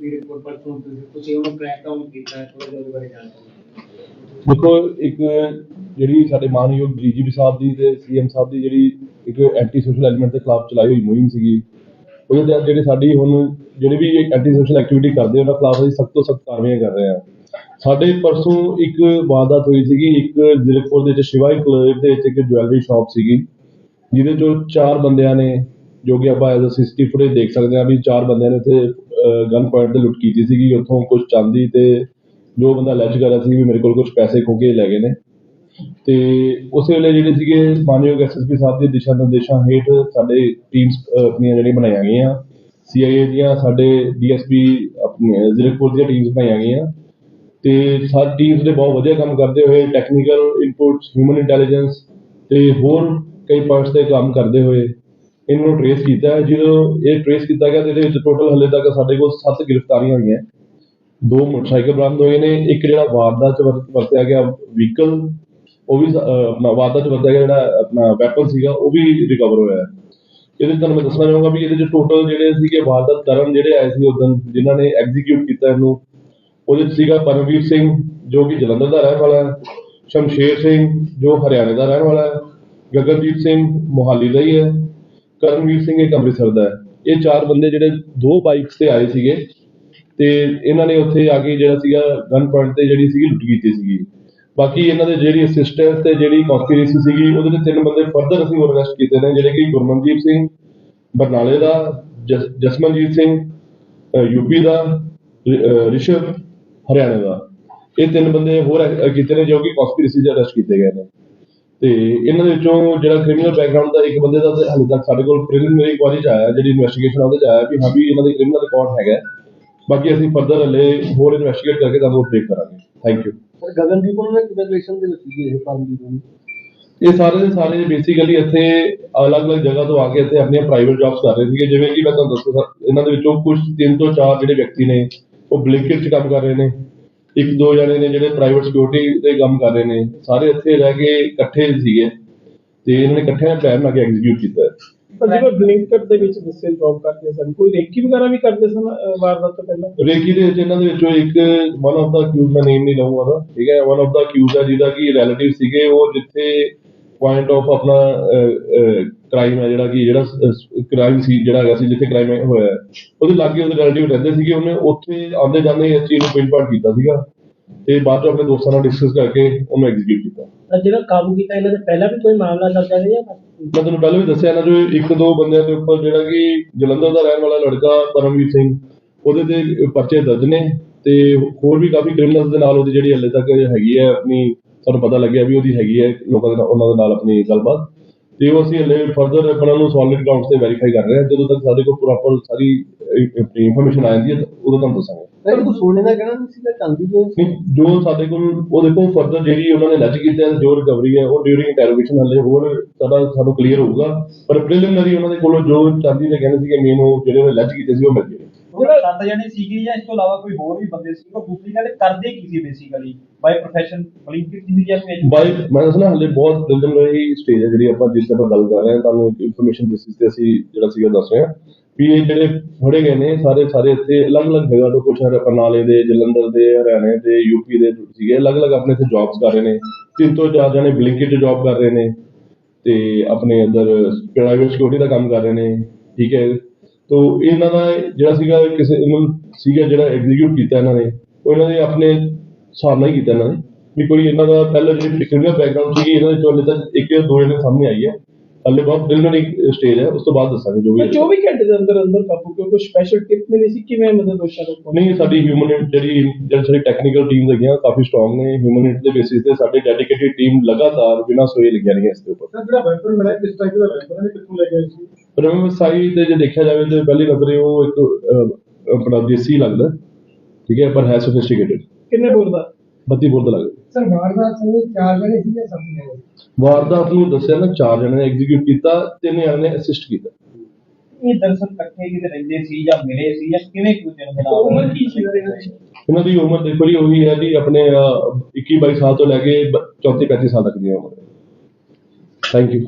ਦੀ report ਪਰ ਤੁਸੀਂ ਉਹਨੂੰ ਟਰੈਕ ਡਾਊਨ ਕੀਤਾ ਥੋੜਾ ਜਿਹਾ ਉਹਦੇ ਬਾਰੇ ਜਾਣਕਾਰੀ ਦੇਖੋ, ਇੱਕ ਜਿਹੜੀ ਸਾਡੇ ਮਾਨਯੋਗ ਡੀਜੀਪੀ ਸਾਹਿਬ ਦੀ ਤੇ ਸੀਐਮ ਸਾਹਿਬ ਦੀ ਜਿਹੜੀ ਇੱਕ ਐਂਟੀ ਸੋਸ਼ਲ ਐਲੀਮੈਂਟ ਦੇ ਖਿਲਾਫ ਚਲਾਈ ਹੋਈ ਮੁਹਿੰਮ ਸੀਗੀ, ਉਹਦੇ ਤਹਿਤ ਜਿਹੜੇ ਸਾਡੀ ਹੁਣ ਜਿਹੜੇ ਵੀ ਐਂਟੀ ਸੋਸ਼ਲ ਐਕਟੀਵਿਟੀ ਕਰਦੇ ਉਹਨਾਂ ਖਿਲਾਫ ਅਸੀਂ ਸਖਤ ਤੋਂ ਸਖਤ ਕਾਰਵਾਈਆਂ ਕਰ ਰਹੇ ਹਾਂ। ਸਾਡੇ ਪਰਸੋਂ ਇੱਕ ਵਾਰਦਾਤ ਹੋਈ ਸੀਗੀ, ਇੱਕ ਜ਼ਿਲ੍ਹੇਪੁਰ ਦੇ ਵਿੱਚ, ਸ਼ਿਵਾਈ ਕਲੇਵ ਦੇ ਵਿੱਚ ਇੱਕ ਜੁਐਲਰੀ ਸ਼ਾਪ ਸੀਗੀ, ਜਿਹਦੇ ਚੋਂ ਚਾਰ ਬੰਦਿਆਂ ਨੇ, ਜੋ ਕਿ ਆਪਾਂ ਐਜ਼ ਅ ਸੀਸੀਟੀਵੀ ਫੁਟੇਜ ਦੇਖ ਸਕਦੇ ਹਾਂ ਵੀ ਚਾਰ ਬੰਦਿਆਂ ਨੇ ਉੱਥੇ ਗਨ ਪੁਆਇੰਟ ਤੇ ਲੁੱਟ ਕੀਤੀ ਸੀਗੀ। ਉੱਥੋਂ ਕੁਝ ਚਾਂਦੀ ਤੇ ਜੋ ਬੰਦਾ ਅਲੈਜ ਕਰ ਰਿਹਾ ਸੀ ਵੀ ਮੇਰੇ ਕੋਲ ਕੁਝ ਪੈਸੇ ਖੋ ਕੇ ਲੈ ਗਏ ਨੇ। ਤੇ ਉਸੇ ਵੇਲੇ ਜਿਹੜੇ ਸੀਗੇ ਮਾਨਯੋਗ ਐਸਐਸਪੀ ਸਾਹਿਬ ਦੇ ਦਿਸ਼ਾ ਨਿਰਦੇਸ਼ਾਂ ਹੇਠ ਸਾਡੇ ਟੀਮਸ ਆਪਣੀਆਂ ਜਿਹੜੀਆਂ ਬਣਾਈਆਂ ਗਈਆਂ। ਸੀਆਈਏ ਦੀਆਂ ਸਾਡੇ ਡੀਐਸਪੀ ਆਪਣੇ ਜ਼ਿਲ੍ਹੇਪੁਰ ਦੀਆਂ ਟੀਮਸ ਬਣਾਈਆਂ ਗਈਆਂ। ਤੇ ਸਾਡੀ ਟੀਮਸ ਦੇ ਬਹੁਤ ਵਧੀਆ ਕੰਮ ਕਰਦੇ ਹੋਏ ਟੈਕਨੀਕਲ ਇਨਪੁਟਸ ਹਿਊਮਨ ਇੰਟੈਲੀਜੈਂਸ ਤੇ ਹੋਰ ਕਈ ਪਾਰਟਸ ਤੇ ਕੰਮ ਕਰਦੇ ਹੋਏ ਇਹਨਾਂ ਨੂੰ ਟ੍ਰੇਸ ਕੀਤਾ ਹੈ। ਜਦੋਂ ਇਹ ਟਰੇਸ ਕੀਤਾ ਗਿਆ ਤੇ ਇਹਦੇ ਵਿੱਚ ਟੋਟਲ ਹਲੇ ਤੱਕ ਸਾਡੇ ਕੋਲ 7 ਗ੍ਰਿਫਤਾਰੀਆਂ ਹੋਈਆਂ। ਦੋ ਮੋਟਰਸਾਈਕਲ ਬਰਾਮਦ ਹੋਏ ਨੇ। ਇੱਕ ਜਿਹੜਾ ਵਾਰਦਾਤ ਚ ਵਰਤਿਆ ਗਿਆ ਵਹੀਕਲ ਉਹ ਵੀ ਆਪਣਾ ਵਾਰਦਾਤ ਚ ਵਰਤਿਆ ਗਿਆ ਜਿਹੜਾ ਆਪਣਾ ਵੈਪਨ ਸੀਗਾ, ਉਹ ਵੀ ਰਿਕਵਰ ਹੋਇਆ ਹੈ। ਇਹਦੇ 'ਚ ਤੁਹਾਨੂੰ ਮੈਂ ਦੱਸਣਾ ਚਾਹੂੰਗਾ ਵੀ ਇਹਦੇ ਚ ਟੋਟਲ ਜਿਹੜੇ ਸੀਗੇ ਵਾਰਦਾਤ ਕਰਨ ਜਿਹੜੇ ਆਏ ਸੀ ਉਦੋਂ, ਜਿਨ੍ਹਾਂ ਨੇ ਐਗਜ਼ੀਕਿਊਟ ਕੀਤਾ ਇਹਨੂੰ, ਉਹਦੇ 'ਚ ਸੀਗਾ ਪਰਮਵੀਰ ਸਿੰਘ, ਜੋ ਕਿ ਜਲੰਧਰ ਦਾ ਰਹਿਣ ਵਾਲਾ ਹੈ, ਸ਼ਮਸ਼ੇਰ ਸਿੰਘ, ਜੋ ਹਰਿਆਣੇ ਦਾ ਰਹਿਣ ਵਾਲਾ ਹੈ, ਗਗਨਦੀਪ ਸਿੰਘ, ਮੋਹਾਲੀ ਦਾ ਹੀ ਹੈ ਕਰਨਵੀਰ ਸਿੰਘ ਇੱਕ ਅੰਮ੍ਰਿਤਸਰ ਦਾ ਹੈ। ਇਹ ਚਾਰ ਬੰਦੇ ਜਿਹੜੇ ਦੋ ਬਾਈਕਸ ਤੇ ਆਏ ਸੀਗੇ ਤੇ ਇਹਨਾਂ ਨੇ ਉੱਥੇ ਆ ਕੇ ਜਿਹੜਾ ਸੀਗਾ ਗਨ ਪੁਆਇੰਟ ਤੇ ਜਿਹੜੀ ਸੀਗੀ ਲੁੱਟ ਕੀਤੀ ਸੀਗੀ। ਬਾਕੀ ਇਹਨਾਂ ਦੇ ਜਿਹੜੀ ਅਸਿਸਟੈਂਸ ਤੇ ਜਿਹੜੀ ਕਨਸਪੀਰੇਸੀ ਸੀਗੀ, ਉਹਦੇ ਤੇ ਤਿੰਨ ਬੰਦੇ ਫਰਦਰ ਅਸੀਂ ਅਰੈਸਟ ਕੀਤੇ ਨੇ, ਜਿਹੜੇ ਕਿ ਗੁਰਮਨਦੀਪ ਸਿੰਘ, ਬਰਨਾਲੇ ਦਾ ਜਸਮਨਜੀਤ ਸਿੰਘ ਯੂਪੀ ਦਾ ਰਿਸ਼ਵ, ਹਰਿਆਣੇ ਦਾ। ਇਹ ਤਿੰਨ ਬੰਦੇ ਹੋਰ ਕੀਤੇ ਨੇ ਜੋ ਕਿ ਕਨਸਪੀਰੇਸੀ ਚ ਅਰੈਸਟ ਕੀਤੇ ਗਏ ਨੇ। ਤੇ ਇਹਨਾਂ ਦੇ ਵਿੱਚੋਂ ਜਿਹੜਾ ਕ੍ਰਿਮੀਨਲ ਬੈਕਗ੍ਰਾਉਂਡ ਦਾ ਇੱਕ ਬੰਦੇ ਦਾ ਤੇ ਹਾਲੇ ਤੱਕ ਸਾਡੇ ਕੋਲ ਪ੍ਰੀਲਿਮਿਨਰੀ ਇਨਕੁਆਇਰੀ ਚ ਆਇਆ ਜਿਹੜੀ ਇਨਵੈਸਟੀਗੇਸ਼ਨ ਉਹਦੇ ਚ ਆਇਆ ਵੀ ਹਾਂ ਵੀ ਇਹਨਾਂ ਦੇ ਕ੍ਰਿਮੀਨਲ ਰਿਕਾਰਡ ਹੈਗਾ। ਬਾਕੀ ਅਸੀਂ ਫਰਦਰ ਹਲੇ ਹੋਰ ਇਨਵੈਸਟੀਗੇਟ ਕਰਕੇ ਤੁਹਾਨੂੰ ਅਪਡੇਟ ਕਰਾਂਗੇ। ਥੈਂਕ ਯੂ ਸਰ ਗਗਨਦੀਪ ਉਹਨਾਂ ਨੇ ਕਿਵੇਂ ਰਿਲੇਸ਼ਨ ਦੇ ਸੀਗੇ ਇਹ ਪਰਮਜੀਤ ਨੂੰ ਇਹ ਸਾਰੇ ਦੇ ਸਾਰੇ ਬੇਸਿਕਲੀ ਇੱਥੇ ਅਲੱਗ-ਅਲੱਗ ਜਗ੍ਹਾ ਤੋਂ ਆ ਕੇ ਇੱਥੇ ਆਪਣੀਆਂ ਪ੍ਰਾਈਵੇਟ ਜੌਬਸ ਕਰ ਰਹੇ ਸੀਗੇ। ਜਿਵੇਂ ਕਿ ਮੈਂ ਤੁਹਾਨੂੰ ਦੱਸਦਾ ਇਹਨਾਂ ਦੇ ਵਿੱਚੋਂ ਕੁਝ ਤਿੰਨ ਤੋਂ ਚਾਰ ਜਿਹੜੇ ਵਿਅਕਤੀ ਨੇ ਉਹ ਬਲਿੰਕਟ 'ਚ ਕੰਮ ਕਰ ਰਹੇ ਨੇ। ਇੱਕ ਦੋ ਜਣੇ ਨੇ ਜਿਹੜੇ ਪ੍ਰਾਈਵੇਟ ਸਿਕਿਉਰਿਟੀ ਦੇ ਕੰਮ ਕਰ ਰਹੇ ਨੇ ਸਾਰੇ ਇੱਥੇ ਰਹਿ ਕੇ ਇਕੱਠੇ ਸੀਗੇ ਤੇ ਇਹਨਾਂ ਨੇ ਇਕੱਠਿਆਂ ਪਲਾਨ ਬਣਾ ਕੇ ਐਗਜ਼ੀਕਿਊਟ ਕੀਤਾ। ਪਰ ਜਿਵੇਂ ਬਲਿੰਕਟ ਦੇ ਵਿੱਚ ਦੱਸੇ ਜੌਬ ਕਰਦੇ ਸਨ ਕੋਈ ਰੇਕੀ ਵਗੈਰਾ ਵੀ ਕਰਦੇ ਸਨ ਵਾਰਦਾਤ ਤੋਂ ਪਹਿਲਾਂ ਰੇਕੀ ਦੇ ਵਿੱਚ ਇਹਨਾਂ ਦੇ ਵਿੱਚੋਂ ਇੱਕ ਵਨ ਆਫ ਦਾ ਅਕਿਊਜ਼ ਮੈਂ ਨੇਮ ਨਹੀਂ ਲਵਾਂਗਾ ਠੀਕ ਹੈ ਵਨ ਆਫ ਦਾ ਅਕਿਊਜ਼ ਹੈ ਜਿਹਦਾ ਕਿ ਰਿਲੇਟਿਵ ਸੀਗੇ ਉਹ ਜਿੱਥੇ ਪੁਆਇੰਟ ਆਫ ਆਪਣਾ ਕ੍ਰਾਈਮ ਹੈ ਜਿਹੜਾ ਕਿ ਜਿਹੜਾ ਕ੍ਰਾਈਮ ਸੀ ਜਿਹੜਾ ਹੈਗਾ ਸੀ ਜਿੱਥੇ ਕ੍ਰਾਈਮ ਹੋਇਆ ਉਹਦੇ ਲਾਗੇ ਉਹਦੇ ਰਿਲੇਟਿਵ ਰਹਿੰਦੇ ਸੀਗੇ ਉਹਨੇ ਉੱਥੇ ਆਉਂਦੇ ਜਾਂਦੇ ਇਸ ਚੀਜ਼ ਨੂੰ ਪਿੰਨ ਪੁਆਇੰਟ ਕੀਤਾ ਸੀਗਾ ਤੇ ਬਾਅਦ ਚ ਆਪਣੇ ਦੋਸਤਾਂ ਨਾਲ ਡਿਸਕਸ ਕਰਕੇ ਉਹਨੂੰ ਐਗਜ਼ੀਕਿਊਟ ਕੀਤਾ। ਜਿਹੜਾ ਕਾਬੂ ਕੀਤਾ ਇਹਨਾਂ ਦੇ ਪਹਿਲਾਂ ਵੀ ਕੋਈ ਮਾਮਲਾ ਦਰਜ ਹੈ ਜਾਂ ਮੈਂ ਤੁਹਾਨੂੰ ਪਹਿਲਾਂ ਵੀ ਦੱਸਿਆ ਇਹਨਾਂ ਜੋ ਇੱਕ ਦੋ ਬੰਦਿਆਂ ਦੇ ਉੱਪਰ ਜਿਹੜਾ ਕਿ ਜਲੰਧਰ ਦਾ ਰਹਿਣ ਵਾਲਾ ਲੜਕਾ ਪਰਮਵੀਰ ਸਿੰਘ ਉਹਦੇ ਤੇ ਪਰਚੇ ਦਰਜ ਨੇ ਤੇ ਹੋਰ ਵੀ ਕਾਫੀ ਕ੍ਰਿਮੀਨਲਸ ਦੇ ਨਾਲ ਉਹਦੀ ਜਿਹੜੀ ਹਲੇ ਤੱਕ ਹੈਗੀ ਹੈ ਆਪਣੀ ਸਾਨੂੰ ਪਤਾ ਲੱਗਿਆ ਵੀ ਉਹਦੀ ਹੈਗੀ ਹੈ ਲੋਕਾਂ ਦੇ ਨਾਲ ਉਹਨਾਂ ਦੇ ਨਾਲ ਆਪਣੀ ਗੱਲਬਾਤ। ਤੇ ਉਹ ਅਸੀਂ ਹਲੇ ਫਰਦਰ ਆਪਣਾ ਨੂੰ ਸੋਲਿਡ ਕਾਊਂਟਸ ਤੇ ਵੈਰੀਫਾਈ ਕਰ ਰਹੇ ਹਾਂ। ਜਦੋਂ ਤੱਕ ਸਾਡੇ ਕੋਲ ਪ੍ਰੋਪਰ ਸਾਰੀ ਇਨਫੋਰਮੇਸ਼ਨ ਆ ਜਾਂਦੀ ਹੈ ਉਦੋਂ ਤੁਹਾਨੂੰ ਦੱਸਾਂਗੇ। ਸਰ ਕੋਈ ਸੋਨੇ ਦਾ ਕਹਿਣਾ ਨਹੀਂ ਸੀਗਾ ਚਾਂਦੀ ਦੇ? ਨਹੀਂ ਜੋ ਸਾਡੇ ਕੋਲ ਉਹ ਦੇਖੋ ਫਰਦਰ ਜਿਹੜੀ ਉਹਨਾਂ ਨੇ ਲੱਜ ਕੀਤਾ ਜੋ ਰਿਕਵਰੀ ਹੈ ਉਹ ਡਿਊਰਿੰਗ ਇੰਟਰੋਗੇਸ਼ਨ ਹਲੇ ਹੋਰ ਸਾਡਾ ਸਾਨੂੰ ਕਲੀਅਰ ਹੋਊਗਾ। ਪਰ ਪ੍ਰੀਲਿਮਿਨਰੀ ਉਹਨਾਂ ਦੇ ਕੋਲੋਂ ਜੋ ਚਾਂਦੀ ਦੇ ਕਹਿੰਦੇ ਸੀਗੇ ਮੇਨ ਉਹ ਜਿਹੜੇ ਉਹਨੇ ਲੱਜ ਕੀਤੇ ਸੀ ਉਹ ਮਿਲ ਗਏ। ਜਿਹੜਾ ਸੱਤ ਜਣੇ ਸੀਗੇ ਜਾਂ ਇਸ ਤੋਂ ਇਲਾਵਾ ਕੋਈ ਹੋਰ ਵੀ ਬੰਦੇ ਸੀ ਉਹ ਦੂਸਰੀ ਗੱਲ ਕਰਦੇ ਕੀ ਸੀ ਬੇਸਿਕਲੀ ਬਾਈ ਪ੍ਰੋਫੈਸ਼ਨ ਬਲਿੰਕਿਟ ਦੀ ਜਾਂ ਕੋਈ ਬਾਈ ਮੈਂ ਦੱਸਣਾ ਹਲੇ ਬਹੁਤ ਪ੍ਰੀਲਿਮਿਨਰੀ ਸਟੇਜ ਹੈ ਜਿਹੜੀ ਆਪਾਂ ਜਿਸ ਤੇ ਆਪਾਂ ਗੱਲ ਕਰ ਰਹੇ ਹਾਂ, ਤੁਹਾਨੂੰ ਇਨਫੋਰਮੇਸ਼ਨ ਬੇਸਿਸ ਤੇ ਅਸੀਂ ਜਿਹੜਾ ਸੀਗਾ ਦੱਸ ਰਹੇ ਹਾਂ ਵੀ ਇਹ ਜਿਹੜੇ ਫੜੇ ਗਏ ਨੇ, ਸਾਰੇ ਸਾਰੇ ਇੱਥੇ ਅਲੱਗ-ਅਲੱਗ ਜਗ੍ਹਾ ਤੋਂ ਕੁਝ ਹਰ ਦੇ, ਜਲੰਧਰ ਦੇ, ਹਰਿਆਣੇ ਦੇ ਯੂਪੀ ਦੇ ਸੀਗੇ, ਅਲੱਗ-ਅਲੱਗ ਆਪਣੇ ਇੱਥੇ ਜੌਬਸ ਕਰ ਰਹੇ ਨੇ, ਤਿੰਨ ਤੋਂ ਚਾਰ ਜਣੇ ਬਲਿੰਕਿਟ 'ਚ ਜੌਬ ਕਰ ਰਹੇ ਨੇ ਤੇ ਆਪਣੇ ਅੰਦਰ ਪ੍ਰਾਈਵੇਟ ਸਿਕਿਉਰਿਟੀ ਦਾ ਕੰਮ ਕਰ ਰਹੇ ਨੇ, ਠੀਕ ਹੈ? ਤੋ ਇਹਨਾਂ ਦਾ ਜਿਹੜਾ ਸੀਗਾ, ਕਿਸੇ ਇਹਨਾਂ ਨੂੰ ਸੀਗਾ ਜਿਹੜਾ ਐਗਜ਼ੀਕਿਊਟ ਕੀਤਾ ਇਹਨਾਂ ਨੇ, ਉਹ ਇਹਨਾਂ ਦੇ ਆਪਣੇ ਹਿਸਾਬ ਨਾਲ ਹੀ ਕੀਤਾ ਇਹਨਾਂ ਨੇ। ਵੀ ਕੋਈ ਇਹਨਾਂ ਦਾ ਪਹਿਲਾਂ ਜਿਹੜੀ ਕ੍ਰਿਮੀਨਲ ਬੈਕਗ੍ਰਾਉਂਡ ਸੀਗੀ, ਇਹਨਾਂ ਦੇ ਚੋਂ ਹਲੇ ਤੱਕ ਇੱਕ ਜਾਂ ਦੋ ਜਣੇ ਸਾਹਮਣੇ ਆਈ ਹੈ। ਹਲੇ ਬਹੁਤ ਪ੍ਰੀਲਿਮਿਨਰੀ ਸਟੇਜ ਹੈ ਉਸ ਤੋਂ ਬਾਅਦ ਦੱਸਾਂਗੇ ਜੋ ਵੀ ਪਰ 24 ਘੰਟੇ ਦੇ ਅੰਦਰ ਅੰਦਰ ਕਾਬੂ ਕਿਉਂ ਕੋਈ ਸਪੈਸ਼ਲ ਟਿਪ ਮਿਲੀ ਸੀ ਕਿਵੇਂ ਮਦਦ ਦੋਸ਼ਾਂ ਨੂੰ? ਨਹੀਂ ਸਾਡੀ ਹਿਊਮਨ ਜਿਹੜੀ ਜਿਹੜੀ ਸਾਡੀ ਟੈਕਨੀਕਲ ਟੀਮਸ ਹੈਗੀਆਂ ਕਾਫੀ ਸਟਰੋਂਗ ਨੇ। ਹਿਊਮਨ ਦੇ ਬੇਸਿਸ ਤੇ ਸਾਡੀ ਡੈਡੀਕੇਟਿਡ ਟੀਮ ਲਗਾਤਾਰ ਬਿਨਾਂ ਸੋਏ ਲੱਗੀਆਂ ਰਹੀਆਂ ਇਸ ਦੇ ਉੱਪਰ। ਸਰ ਜਿਹੜਾ ਵੈਪਨ ਮਿਲਿਆ ਕਿਸ ਟਾਈਪ ਦਾ ਵੈਪਨ ਹੈ? ਕਿੱਥੋਂ ਲੈ ਗਏ ਸੀ? ਪਰ ਮੈਂ ਸਾਈ ਤੇ ਜੇ ਦੇਖਿਆ ਜਾਵੇ ਤੇ ਪਹਿਲੀ ਨਜ਼ਰੇ ਉਹ ਇੱਕ ਆਪਣਾ ਦੇਸੀ ਲੱਗਦਾ। ਠੀਕ ਹੈ ਪਰ ਹੈ ਸੋਫਿਸਟੀਕੇਟਡ ਕਿੰਨੇ ਬੋਰ ਦਾ? 32 ਬੋਰ ਦਾ ਲੱਗਦਾ ਸਰ ਵਾਰਦਾਤ ਸਮੇਂ ਚਾਰ ਜਣੇ ਸੀ ਜਾਂ ਸਭ ਨੇ ਵਾਰਦਾਤ ਨੂੰ ਦੱਸਿਆ ਨਾ ਚਾਰ ਜਣੇ ਨੇ ਐਗਜ਼ੀਕਿਊਟ ਕੀਤਾ ਤਿੰਨ ਜਣੇ ਨੇ ਅਸਿਸਟ ਕੀਤਾ। ਇਹ ਦਰਅਸਲ ਇਕੱਠੇ ਕਿਤੇ ਰਹਿੰਦੇ ਸੀ ਜਾਂ ਮਿਲੇ ਸੀ ਜਾਂ ਕਿਵੇਂ ਕਿਉਂ ਦੇ ਨਾਲ ਉਮਰ ਕੀ ਸੀ ਇਹਨਾਂ ਦੀ ਇਹਨਾਂ ਦੀ ਉਮਰ ਦੇਖੋ ਜੀ ਉਹੀ ਹੈ ਜੀ ਆਪਣੇ 21 22 ਸਾਲ ਤੋਂ ਲੈ ਕੇ 34 35 ਸਾਲ ਤੱਕ ਦੀ ਉਮਰ। Thank you